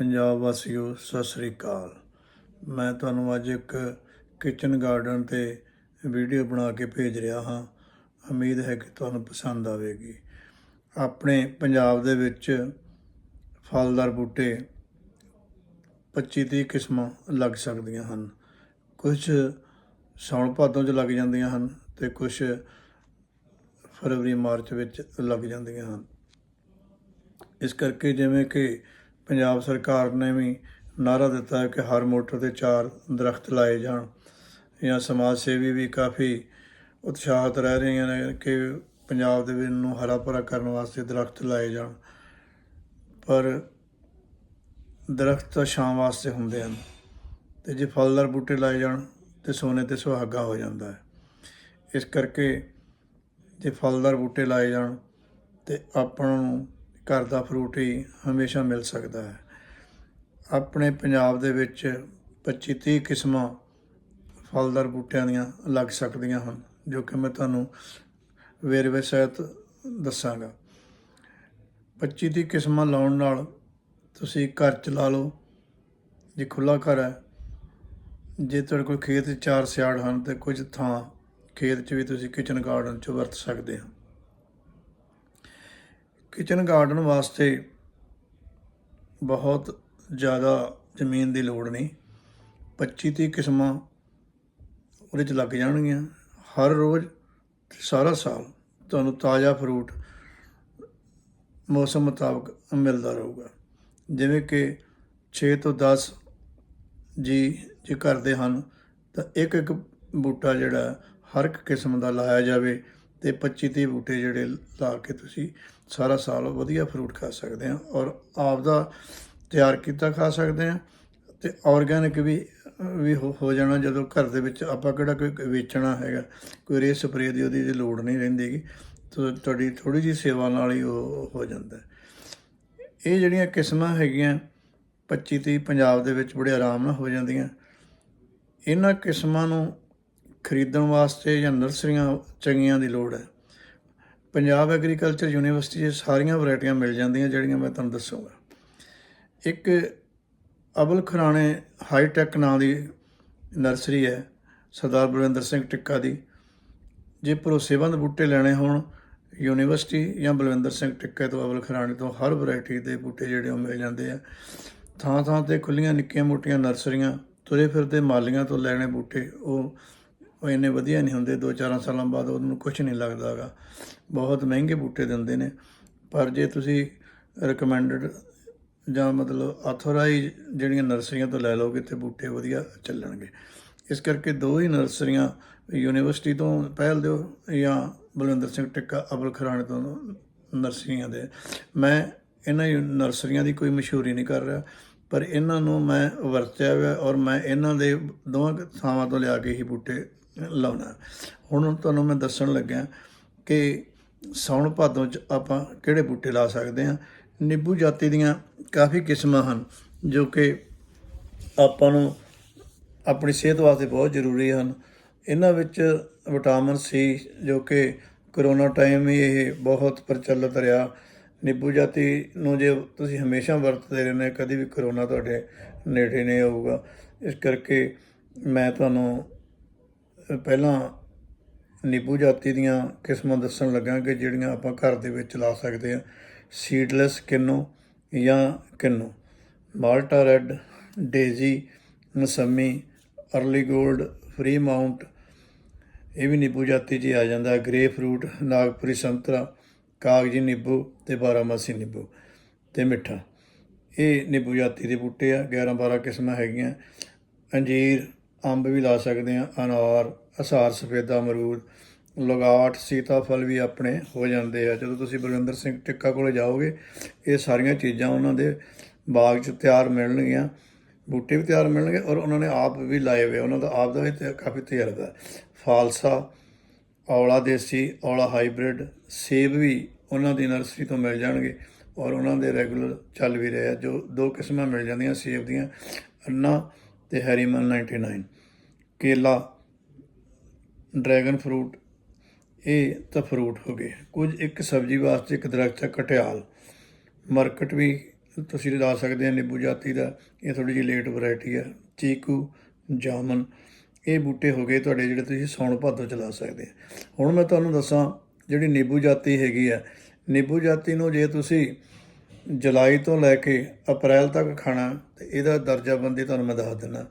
ਪੰਜਾਬ ਵਾਸੀਓ, ਸਤਿ ਸ੍ਰੀ ਅਕਾਲ। ਮੈਂ ਤੁਹਾਨੂੰ ਅੱਜ ਇੱਕ ਕਿਚਨ ਗਾਰਡਨ ਤੇ ਵੀਡੀਓ ਬਣਾ ਕੇ ਭੇਜ ਰਿਹਾ ਹਾਂ। ਉਮੀਦ ਹੈ ਕਿ ਤੁਹਾਨੂੰ ਪਸੰਦ ਆਵੇਗੀ। ਆਪਣੇ ਪੰਜਾਬ ਦੇ ਵਿੱਚ ਫਲਦਾਰ ਬੂਟੇ 25-30 ਕਿਸਮਾਂ ਲੱਗ ਸਕਦੀਆਂ ਹਨ। ਕੁਝ ਸਾਉਣ ਭਾਦੋਂ 'ਚ ਲੱਗ ਜਾਂਦੀਆਂ ਹਨ ਤੇ ਕੁਝ ਫਰਵਰੀ, ਮਾਰਚ ਵਿੱਚ ਲੱਗ ਜਾਂਦੀਆਂ ਹਨ। ਇਸ ਕਰਕੇ ਜਿਵੇਂ ਕਿ ਪੰਜਾਬ ਸਰਕਾਰ ਨੇ ਵੀ ਨਾਰਾ ਦਿੱਤਾ ਹੈ ਕਿ ਹਰ ਮੋਟਰ ਤੇ ਚਾਰ ਦਰਖਤ ਲਾਏ ਜਾਣ। ਜਾਂ ਸਮਾਜ ਸੇਵੀ ਵੀ ਕਾਫੀ ਉਤਸ਼ਾਹਿਤ ਰਹਿ ਰਹੀਆਂ ਨੇ ਕਿ ਪੰਜਾਬ ਦੇ ਵਿੱਚ ਨੂੰ ਹਰਾ ਭਰਾ ਕਰਨ ਵਾਸਤੇ ਦਰਖਤ ਲਾਏ ਜਾਣ। ਪਰ ਦਰਖਤ ਤਾਂ ਛਾਂ ਵਾਸਤੇ ਹੁੰਦੇ ਹਨ। ਤੇ ਜੇ ਫਲਦਾਰ ਬੂਟੇ ਲਾਏ ਜਾਣ, ਤੇ ਸੋਨੇ ਤੇ ਸੁਹਾਗਾ ਹੋ ਜਾਂਦਾ ਹੈ। ਇਸ ਕਰਕੇ ਜੇ ਫਲਦਾਰ ਬੂਟੇ ਲਾਏ ਜਾਣ, ਤੇ ਆਪਾਂ ਨੂੰ ਘਰ ਦਾ ਫਰੂਟ ਹੀ ਹਮੇਸ਼ਾ ਮਿਲ ਸਕਦਾ ਹੈ। ਆਪਣੇ ਪੰਜਾਬ ਦੇ ਵਿੱਚ 25-30 ਕਿਸਮਾਂ ਫਲਦਾਰ ਬੂਟਿਆਂ ਦੀਆਂ ਲੱਗ ਸਕਦੀਆਂ ਹਨ, ਜੋ ਕਿ ਮੈਂ ਤੁਹਾਨੂੰ ਵੇਰਵੇ ਸਹਿਤ ਦੱਸਾਂਗਾ। 25-30 ਕਿਸਮਾਂ ਲਾਉਣ ਨਾਲ ਤੁਸੀਂ ਘਰ ਚ ਲਾ ਲਓ, ਜੇ ਖੁੱਲਾ ਘਰ ਹੈ, ਜੇ ਤੁਹਾਡੇ ਕੋਲ ਖੇਤ ਚਾਰ ਸਿਆੜ ਹਨ ਤੇ ਕੁਝ ਥਾਂ ਖੇਤ 'ਚ ਵੀ ਤੁਸੀਂ ਕਿਚਨ ਗਾਰਡਨ 'ਚ ਵਰਤ ਸਕਦੇ ਹੋ। ਕਿਚਨ ਗਾਰਡਨ ਵਾਸਤੇ ਬਹੁਤ ਜ਼ਿਆਦਾ ਜ਼ਮੀਨ ਦੀ ਲੋੜ ਨਹੀਂ। 25 30 ਕਿਸਮਾਂ ਉਹਦੇ 'ਚ ਲੱਗ ਜਾਣਗੀਆਂ ਹਰ ਰੋਜ਼ ਸਾਰਾ ਸਾਲ। ਤੁਹਾਨੂੰ ਤਾਜ਼ਾ ਫਰੂਟ ਮੌਸਮ ਮੁਤਾਬਕ ਮਿਲਦਾ ਰਹੂਗਾ। ਜਿਵੇਂ ਕਿ 6 ਤੋਂ 10 ਜੀ ਜੇ ਕਰਦੇ ਹਨ ਤਾਂ ਇੱਕ ਇੱਕ ਬੂਟਾ ਜਿਹੜਾ ਹਰ ਇੱਕ ਕਿਸਮ ਦਾ ਲਾਇਆ ਜਾਵੇ ਤੇ 25 30 ਬੂਟੇ ਜਿਹੜੇ ਲਾ ਕੇ ਤੁਸੀਂ ਸਾਰਾ ਸਾਲ ਵਧੀਆ ਫਰੂਟ ਖਾ ਸਕਦੇ ਆ ਔਰ ਆਪ ਦਾ ਤਿਆਰ ਕੀਤਾ ਖਾ ਸਕਦੇ ਆ ਤੇ ਆਰਗੈਨਿਕ ਵੀ ਵੀ ਹੋ ਹੋ ਜਾਣਾ ਜਦੋਂ ਘਰ ਦੇ ਵਿੱਚ ਆਪਾਂ ਕਿਹੜਾ ਕੋਈ ਵੇਚਣਾ ਹੈਗਾ, ਕੋਈ ਰੇ ਸਪਰੇ ਦੀ ਉਹਦੀ ਲੋੜ ਨਹੀਂ ਰਹਿੰਦੀਗੀ ਤਾਂ ਤੁਹਾਡੀ ਥੋੜੀ ਜੀ ਸੇਵਾ ਨਾਲ ਹੀ ਉਹ ਹੋ ਜਾਂਦਾ। ਇਹ ਜਿਹੜੀਆਂ ਕਿਸਮਾਂ ਹੈਗੀਆਂ 25 30 ਪੰਜਾਬ ਦੇ ਵਿੱਚ ਬੜੇ ਆਰਾਮ ਨਾਲ ਹੋ ਜਾਂਦੀਆਂ, ਇਹਨਾਂ ਕਿਸਮਾਂ ਨੂੰ ਖਰੀਦਣ ਵਾਸਤੇ ਜਾਂ ਨਰਸਰੀਆਂ ਚੰਗੀਆਂ ਦੀ ਲੋੜ ਹੈ। ਪੰਜਾਬ ਐਗਰੀਕਲਚਰ ਯੂਨੀਵਰਸਿਟੀ 'ਚ ਸਾਰੀਆਂ ਵੈਰਾਈਟੀਆਂ ਮਿਲ ਜਾਂਦੀਆਂ ਜਿਹੜੀਆਂ ਮੈਂ ਤੁਹਾਨੂੰ ਦੱਸੂਗਾ। ਇੱਕ ਅਬਲ ਖਰਾਣੇ ਹਾਈ ਟੈਕ ਨਾਂ ਦੀ ਨਰਸਰੀ ਹੈ, ਸਰਦਾਰ ਬਲਵਿੰਦਰ ਸਿੰਘ ਟਿੱਕਾ ਦੀ। ਜੇ ਭਰੋਸੇਮੰਦ ਬੂਟੇ ਲੈਣੇ ਹੋਣ, ਯੂਨੀਵਰਸਿਟੀ ਜਾਂ ਬਲਵਿੰਦਰ ਸਿੰਘ ਟਿੱਕੇ ਤੋਂ ਅਬਲ ਖਰਾਣੇ ਤੋਂ ਹਰ ਵੈਰਾਈਟੀ ਦੇ ਬੂਟੇ ਜਿਹੜੇ ਉਹ ਮਿਲ ਜਾਂਦੇ ਆ। ਥਾਂ ਥਾਂ ਤੇ ਖੁੱਲੀਆਂ ਨਿੱਕੀਆਂ ਮੋਟੀਆਂ ਨਰਸਰੀਆਂ, ਤੁਰੇ ਫਿਰਦੇ ਮਾਲੀਆਂ ਤੋਂ ਲੈਣੇ ਬੂਟੇ ਉਹ ਉਹ ਇੰਨੇ ਵਧੀਆ ਨਹੀਂ ਹੁੰਦੇ 2-4 ਸਾਲਾਂ ਬਾਅਦ ਉਹਨੂੰ ਕੁਝ ਨਹੀਂ ਲੱਗਦਾਗਾ ਬਹੁਤ ਮਹਿੰਗੇ ਬੂਟੇ ਦਿੰਦੇ ਨੇ। ਪਰ ਜੇ ਤੁਸੀਂ ਰეკਮੈਂਡਡ ਜਾਂ ਮਤਲਬ ਆਥੋਰਾਈਜ਼ ਜਿਹੜੀਆਂ ਨਰਸਰੀਆਂ ਤੋਂ ਲੈ ਲਓਗੇ ਤੇ ਬੂਟੇ ਵਧੀਆ ਚੱਲਣਗੇ। ਇਸ ਕਰਕੇ ਦੋ ਹੀ ਨਰਸਰੀਆਂ ਯੂਨੀਵਰਸਿਟੀ ਤੋਂ ਪਹਿਲ ਦਿਓ ਜਾਂ ਬਲਵਿੰਦਰ ਸਿੰਘ ਟਿੱਕਾ, ਅਬਲ ਖਰਾਣੇ ਤੋਂ ਨਰਸਰੀਆਂ ਦੇ। ਮੈਂ ਇਹਨਾਂ ਯੂ- ਨਰਸਰੀਆਂ ਦੀ ਕੋਈ ਮਸ਼ਹੂਰੀ ਨਹੀਂ ਕਰ ਰਿਹਾ, ਪਰ ਇਹਨਾਂ ਨੂੰ ਮੈਂ ਵਰਤਿਆ ਹੋਇਆ ਔਰ ਮੈਂ ਇਹਨਾਂ ਦੇ ਦੋਵਾਂ ਕੁ ਥਾਵਾਂ ਤੋਂ ਲਿਆ ਕੇ ਹੀ ਬੂਟੇ ਲਾਉਣਾ। ਹੁਣ ਤੁਹਾਨੂੰ ਮੈਂ ਦੱਸਣ ਲੱਗਿਆ ਕਿ ਸਾਉਣ ਭਾਦੋਂ ਚ ਆਪਾਂ ਕਿਹੜੇ ਬੂਟੇ ਲਾ ਸਕਦੇ ਹਾਂ? ਨਿੰਬੂ ਜਾਤੀ ਦੀਆਂ ਕਾਫੀ ਕਿਸਮਾਂ ਹਨ, ਜੋ ਕਿ ਆਪਾਂ ਨੂੰ ਆਪਣੀ ਸਿਹਤ ਵਾਸਤੇ ਬਹੁਤ ਜ਼ਰੂਰੀ ਹਨ। ਇਹਨਾਂ ਵਿੱਚ ਵਿਟਾਮਿਨ ਸੀ, ਜੋ ਕਿ ਕਰੋਨਾ ਟਾਈਮ ਹੀ ਇਹ ਬਹੁਤ ਪ੍ਰਚਲਿਤ ਰਿਹਾ। ਨਿੰਬੂ ਜਾਤੀ ਨੂੰ ਜੇ ਤੁਸੀਂ ਹਮੇਸ਼ਾ ਵਰਤਦੇ ਰਹਿੰਦੇ, ਕਦੀ ਵੀ ਕਰੋਨਾ ਤੁਹਾਡੇ ਨੇੜੇ ਨਹੀਂ ਆਊਗਾ। ਇਸ ਕਰਕੇ ਮੈਂ ਤੁਹਾਨੂੰ ਪਹਿਲਾਂ ਨਿੰਬੂ ਜਾਤੀ ਦੀਆਂ ਕਿਸਮਾਂ ਦੱਸਣ ਲੱਗਾ ਕਿ ਜਿਹੜੀਆਂ ਆਪਾਂ ਘਰ ਦੇ ਵਿੱਚ ਲਾ ਸਕਦੇ ਹਾਂ ਸੀਡਲੈਸ ਕਿੰਨੂ ਜਾਂ kinnow? Malta red, daisy, mosambi, early 골ਡ ਫਰੀ ਮਾਊਂਟ, ਇਹ ਵੀ ਨਿੰਬੂ ਜਾਤੀ 'ਚ ਹੀ ਆ ਜਾਂਦਾ। ਗ੍ਰੇ ਫਰੂਟ ਨਾਗਪੁਰੀ ਸੰਤਰਾ, ਕਾਗਜੀ ਨਿੰਬੂ ਤੇ ਬਾਰਾਮਾਸੀ ਨਿੰਬੂ ਤੇ ਮਿੱਠਾ। ਇਹ ਨਿੰਬੂ ਜਾਤੀ ਦੇ ਬੂਟੇ ਆ 11 12 ਕਿਸਮਾਂ ਹੈਗੀਆਂ। ਅੰਜੀਰ ਅੰਬ ਵੀ ਲਾ ਸਕਦੇ ਆ ਅਨਾਰ, ਅਸਾਰ, ਸਫੇਦਾ, ਅਮਰੂਦ, ਲਗਾਟ, ਸੀਤਾਫਲ ਵੀ ਆਪਣੇ ਹੋ ਜਾਂਦੇ ਆ। ਜਦੋਂ ਤੁਸੀਂ ਬਲਵਿੰਦਰ ਸਿੰਘ ਟਿੱਕਾ ਕੋਲੇ ਜਾਓਗੇ, ਇਹ ਸਾਰੀਆਂ ਚੀਜ਼ਾਂ ਉਹਨਾਂ ਦੇ ਬਾਗ 'ਚ ਤਿਆਰ ਮਿਲਣਗੀਆਂ। ਬੂਟੇ ਵੀ ਤਿਆਰ ਮਿਲਣਗੇ ਔਰ ਉਹਨਾਂ ਨੇ ਆਪ ਵੀ ਲਾਏ ਹੋਏ ਉਹਨਾਂ ਦਾ ਆਪ ਦਾ ਵੀ ਤੇ ਕਾਫੀ ਤਜਰਬਾ ਹੈ। ਫਾਲਸਾ, ਔਲਾ ਦੇਸੀ, ਔਲਾ ਹਾਈਬ੍ਰਿਡ, ਸੇਬ ਵੀ ਉਹਨਾਂ ਦੀ ਨਰਸਰੀ ਤੋਂ ਮਿਲ ਜਾਣਗੇ ਔਰ ਉਹਨਾਂ ਦੇ ਰੈਗੂਲਰ ਚੱਲ ਵੀ ਰਹੇ ਆ। ਜੋ ਦੋ ਕਿਸਮਾਂ ਮਿਲ ਜਾਂਦੀਆਂ ਸੇਬ ਦੀਆਂ, ਅੰਨਾ ਤੇ ਹੈਰੀਮਨ 99 ਕੇਲਾ, ਡਰੈਗਨ ਫਰੂਟ, ਇਹ ਤਾਂ ਫਰੂਟ ਹੋ ਗਏ। ਕੁਝ ਇੱਕ ਸਬਜ਼ੀ ਵਾਸਤੇ ਇੱਕ ਦਰਖਤ ਹੈ ਕਟਿਆਲ ਮਾਰਕੀਟ ਵੀ ਤੁਸੀਂ ਲਾ ਸਕਦੇ ਆ, ਨਿੰਬੂ ਜਾਤੀ ਦਾ। ਇਹ ਥੋੜੀ ਜਿਹੀ ਲੇਟ ਵੈਰਾਈਟੀ ਆ। ਚੀਕੂ, ਜਾਮਨ, ਇਹ ਬੂਟੇ ਹੋ ਗਏ ਤੁਹਾਡੇ ਜਿਹੜੇ ਤੁਸੀਂ ਸੌਣ ਭਾਦੋਂ ਚਲਾ ਸਕਦੇ ਆ। ਹੁਣ ਮੈਂ ਤੁਹਾਨੂੰ ਦੱਸਾਂ ਜਿਹੜੀ ਨਿੰਬੂ ਜਾਤੀ ਹੈਗੀ ਆ। ਨਿੰਬੂ ਜਾਤੀ ਨੂੰ ਜੇ ਤੁਸੀਂ ਜੁਲਾਈ ਤੋਂ ਲੈ ਕੇ ਅਪ੍ਰੈਲ ਤੱਕ ਖਾਣਾ ਤੇ ਇਹਦਾ ਦਰਜਾਬੰਦੀ ਤੁਹਾਨੂੰ ਮੈਂ ਦੱਸ ਦਿੰਦਾ।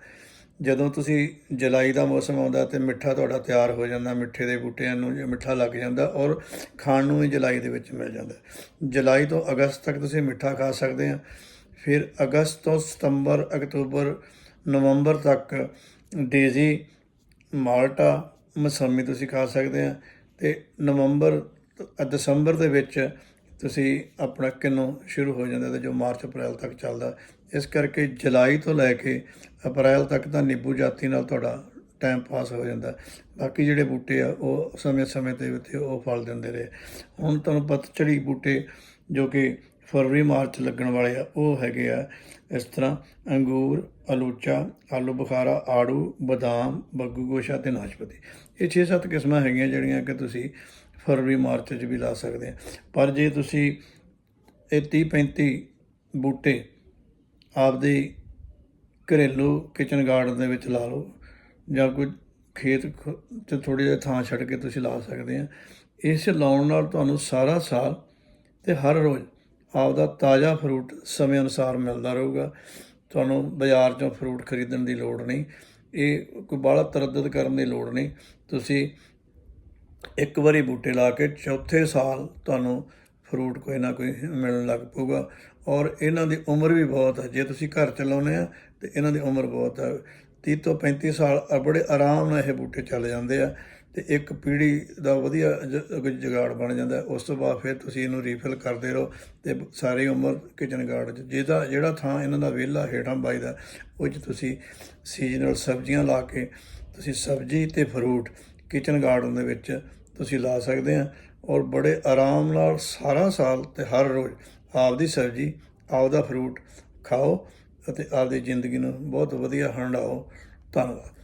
ਜਦੋਂ ਤੁਸੀਂ ਜੁਲਾਈ ਦਾ ਮੌਸਮ ਆਉਂਦਾ ਤੇ ਮਿੱਠਾ ਤੁਹਾਡਾ ਤਿਆਰ ਹੋ ਜਾਂਦਾ, ਮਿੱਠੇ ਦੇ ਬੂਟਿਆਂ ਨੂੰ ਜੇ ਮਿੱਠਾ ਲੱਗ ਜਾਂਦਾ ਔਰ ਖਾਣ ਨੂੰ ਵੀ ਜੁਲਾਈ ਦੇ ਵਿੱਚ ਮਿਲ ਜਾਂਦਾ। ਜੁਲਾਈ ਤੋਂ ਅਗਸਤ ਤੱਕ ਤੁਸੀਂ ਮਿੱਠਾ ਖਾ ਸਕਦੇ ਆ। ਫਿਰ ਅਗਸਤ ਤੋਂ ਸਤੰਬਰ, ਅਕਤੂਬਰ, ਨਵੰਬਰ ਤੱਕ ਡੇਜ਼ੀ ਮਾਲਟਾ ਮਸੰਮੀ ਤੁਸੀਂ ਖਾ ਸਕਦੇ ਆ ਤੇ ਨਵੰਬਰ ਦਸੰਬਰ ਦੇ ਵਿੱਚ ਤੁਸੀਂ ਆਪਣਾ ਕਿੰਨੂ ਸ਼ੁਰੂ ਹੋ ਜਾਂਦਾ ਤੇ ਜੋ ਮਾਰਚ, ਅਪ੍ਰੈਲ ਤੱਕ ਚੱਲਦਾ। ਇਸ ਕਰਕੇ ਜੁਲਾਈ ਤੋਂ ਲੈ ਕੇ ਅਪ੍ਰੈਲ ਤੱਕ ਤਾਂ ਨਿੰਬੂ ਜਾਤੀ ਨਾਲ ਤੁਹਾਡਾ ਟਾਈਮ ਪਾਸ ਹੋ ਜਾਂਦਾ। ਬਾਕੀ ਜਿਹੜੇ ਬੂਟੇ ਆ, ਉਹ ਸਮੇਂ-ਸਮੇਂ ਦੇ ਉੱਤੇ ਉਹ ਫਲ ਦਿੰਦੇ ਰਹੇ। ਹੁਣ ਤੁਹਾਨੂੰ ਪਤਝੜੀ ਬੂਟੇ ਜੋ ਕਿ ਫਰਵਰੀ, ਮਾਰਚ ਲੱਗਣ ਵਾਲੇ ਆ, ਉਹ ਹੈਗੇ ਆ ਇਸ ਤਰ੍ਹਾਂ ਅੰਗੂਰ, ਅਲੂਚਾ, ਆਲੂ ਬੁਖਾਰਾ, ਆੜੂ, ਬਦਾਮ, ਬੱਗੂ ਗੋਸ਼ਾ ਤੇ ਨਾਸ਼ਪਤੀ। ਇਹ 6-7 ਕਿਸਮਾਂ ਹੈਗੀਆਂ ਜਿਹੜੀਆਂ ਕਿ ਤੁਸੀਂ ਫਰਵਰੀ ਮਾਰਚ 'ਚ ਵੀ ਲਾ ਸਕਦੇ ਆ। ਪਰ ਜੇ ਤੁਸੀਂ ਇਹ 30-35 ਬੂਟੇ ਆਪਦੇ ਘਰੇਲੂ ਕਿਚਨ ਗਾਰਡਨ ਦੇ ਵਿੱਚ ਲਾ ਲਓ ਜਾਂ ਕੋਈ ਖੇਤ ਖ- 'ਚ ਥੋੜੀ ਜਿਹੀ ਥਾਂ ਛੱਡ ਕੇ ਤੁਸੀਂ ਲਾ ਸਕਦੇ ਆ। ਇਸ ਲਾਉਣ ਨਾਲ ਤੁਹਾਨੂੰ ਸਾਰਾ ਸਾਲ ਤੇ ਹਰ ਰੋਜ਼ ਆਪਦਾ ਤਾਜ਼ਾ ਫਰੂਟ ਸਮੇਂ ਅਨੁਸਾਰ ਮਿਲਦਾ ਰਹੂਗਾ। ਤੁਹਾਨੂੰ ਬਾਜ਼ਾਰ 'ਚੋਂ ਫਰੂਟ ਖਰੀਦਣ ਦੀ ਲੋੜ ਨਹੀਂ। ਇਹ ਕੋਈ ਬਾਹਲਾ ਤਰੱਦਦ ਕਰਨ ਦੀ ਲੋੜ ਨਹੀਂ। ਤੁਸੀਂ ਇੱਕ ਵਾਰੀ ਬੂਟੇ ਲਾ ਕੇ ਚੌਥੇ ਸਾਲ ਤੁਹਾਨੂੰ ਫਰੂਟ ਕੋਈ ਨਾ ਕੋਈ ਮਿਲਣ ਲੱਗ ਪਊਗਾ। ਔਰ ਇਹਨਾਂ ਦੀ ਉਮਰ ਵੀ ਬਹੁਤ ਹੈ ਜੇ ਤੁਸੀਂ ਘਰ ਚ ਲਾਉਂਦੇ ਆ, ਤੇ ਇਹਨਾਂ ਦੀ ਉਮਰ ਬਹੁਤ ਹੈ 30 ਤੋਂ 35 ਸਾਲ ਬੜੇ ਆਰਾਮ ਨਾਲ ਇਹ ਬੂਟੇ ਚੱਲ ਜਾਂਦੇ ਆ। ਤੇ ਇੱਕ ਪੀੜੀ ਦਾ ਵਧੀਆ ਜ- ਜੁਗਾੜ ਬਣ ਜਾਂਦਾ। ਉਸ ਤੋਂ ਬਾਅਦ ਫਿਰ ਤੁਸੀਂ ਇਹਨੂੰ ਰੀਫਿਲ ਕਰਦੇ ਰਹੋ ਤੇ ਸਾਰੀ ਉਮਰ ਕਿਚਨ ਗਾਰਡਨ ਚ। ਜਿਹਦਾ, ਜਿਹੜਾ ਥਾਂ ਇਹਨਾਂ ਦਾ ਵਿਹਲਾ ਹੇਠਾਂ ਬਾਈਦਾ ਉਹ 'ਚ ਤੁਸੀਂ ਸੀਜ਼ਨਲ ਸਬਜ਼ੀਆਂ ਲਾ ਕੇ, ਤੁਸੀਂ ਸਬਜ਼ੀ ਤੇ ਫਰੂਟ ਕਿਚਨ ਗਾਰਡਨ ਦੇ ਵਿੱਚ ਤੁਸੀਂ ਲਾ ਸਕਦੇ ਆ ਔਰ ਬੜੇ ਆਰਾਮ ਨਾਲ ਸਾਰਾ ਸਾਲ ਤੇ ਹਰ ਰੋਜ਼ ਆਪਦੀ ਸਬਜ਼ੀ, ਆਪਦਾ ਫਰੂਟ ਖਾਓ ਅਤੇ ਆਪਦੀ ਜ਼ਿੰਦਗੀ ਨੂੰ ਬਹੁਤ ਵਧੀਆ ਹੰਡਾਓ। ਧੰਨਵਾਦ।